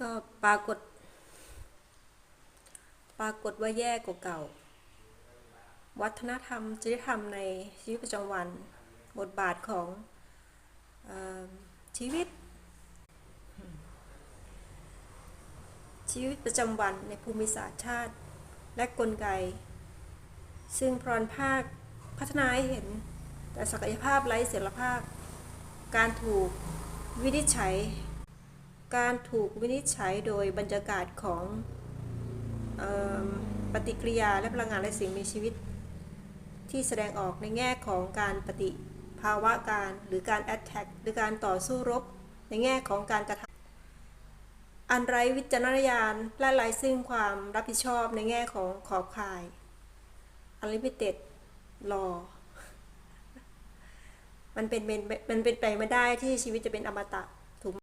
ก็ปรากฏ ปรากฏว่าแย่กว่าเก่า วัฒนธรรมจริยธรรมในชีวิตประจำวัน บทบาทของออชีวิต ชีวิตประจำวันในภูมิศาสตร์ชาติ และกลไก ซึ่งพรอนภาคพัฒนาให้เห็น แต่ศักยภาพไร้เสถีภาพ การถูกวินิจฉัย การถูกวินิจฉัยโดยบรรยากาศของเอปฏิกิริยาและพลังงานและสิ่งมีชีวิต ที่แสดงออกในแง่ของการปฏิภาวะการหรือการ attack หรือการต่อสู้รบ ในแง่ของการกระทำอันไร้วิจารณญาณและไร้ซึ่งความรับผิดชอบในแง่ของขอบข่าย unlimited law มันเป็นมันเป็นไปไม่ได้ที่ชีวิตจะเป็นอมตะ